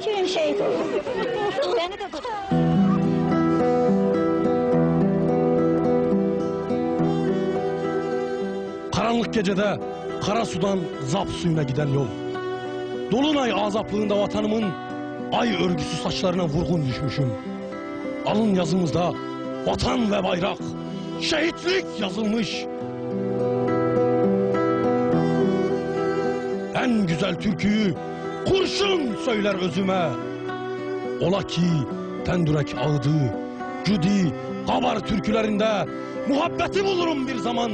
Şehit oldu. Beni de tut. Karanlık gecede kara sudan zap suyuna giden yol. Dolunay azaplığında vatanımın ay örgüsü saçlarına vurgun düşmüşüm. Alın yazımızda vatan ve bayrak, şehitlik yazılmış. En güzel türküyü kurşun söyler özüme. Ola ki tendürek ağıdı, cüdi, kabar türkülerinde muhabbeti bulurum bir zaman.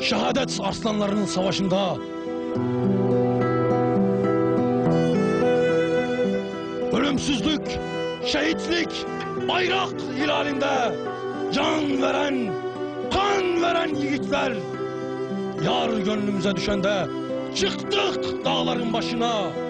Şehadet arslanlarının savaşında. Ölümsüzlük, şehitlik, bayrak hilalinde can veren, kan veren yiğitler. Yar gönlümüze düşende çıktık dağların başına.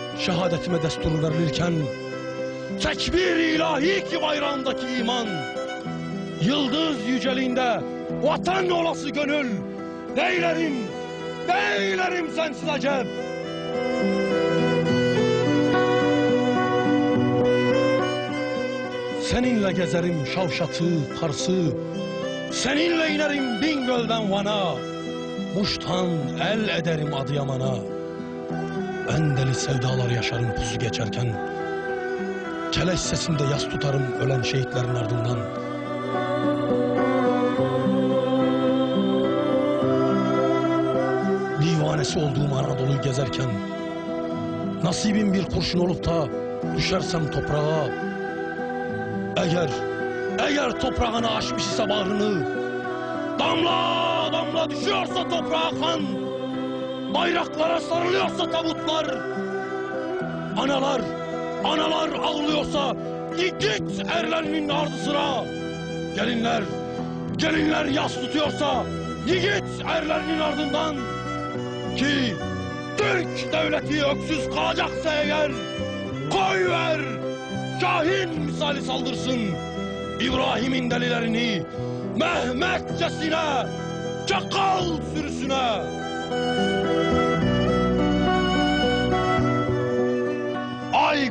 şehadetime destur verilirken tekbir ilahi ki bayrağındaki iman yıldız yüceliğinde vatan olası gönül neylerim neylerim sensiz acep Seninle gezerim Şavşat'ı, Kars'ı Seninle inerim Bingöl'den Van'a Muş'tan el ederim Adıyaman'a Ben deli sevdalar yaşarım pusu geçerken Keleş sesinde yas tutarım ölen şehitlerin ardından. Divanesi olduğum Anadolu'yu gezerken Nasibim bir kurşun olup da düşersem toprağa. Eğer, eğer toprağını aşmış ise bağrını Damla damla düşüyorsa toprağa kan Bayraklara sarılıyorsa tabutlar Analar, analar ağlıyorsa Git erlerinin ardı sıra Gelinler, gelinler yas tutuyorsa Yiğit erlerinin ardından Ki Türk devleti öksüz kalacaksa eğer Koy ver Kahin misali saldırsın. İbrahim'in delilerini Mehmetçesine Çakal sürüsüne